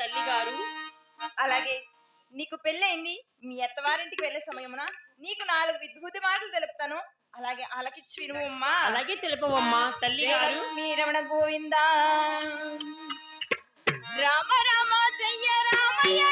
తల్లి గారు అలాగే నీకు పెళ్ళయింది మీ అత్తవారింటికి వెళ్ళే సమయమున నీకు నాలుగు విద్భుత మాటలు తెలుపుతాను. అలాగే ఆలకిచ్చి విను అమ్మా అలాగే తెలుపవమ్మా తల్లి లక్ష్మీ రమణ గోవింద. రామ రామ జయ రామయ్య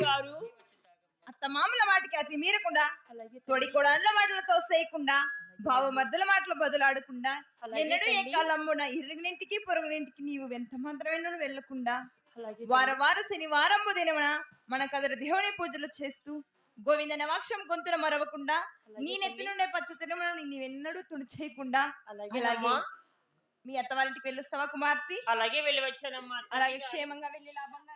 గారు. అత్త మామల మాటకి అతి మీరకుండా తోడి కొడాళ్ళ మాటలతో చేయకుండా భావ మధ్యల మాటలు బదులాడకుండా ఎన్నడూ ఏ. కాలమ్మున ఇరుగునింటికి పొరుగునింటికి నీవు ఎంత మాత్రమే వెళ్ళకుండా అలాగే వార వార శనివారం దినమున మన కదర దేవుని పూజలు చేస్తూ గోవింద నవాక్షం గొంతున మరవకుండా నీ నెత్తి నుండే పచ్చ తినమును నీవెన్నడూ తుడి చేయకుండా అలాగే. మీ అత్తవారింటికి వెళ్ళొస్తావా కుమార్తె? అలాగే వెళ్ళి వచ్చానమ్మా అలాగే. క్షేమంగా వెళ్ళి లాభంగా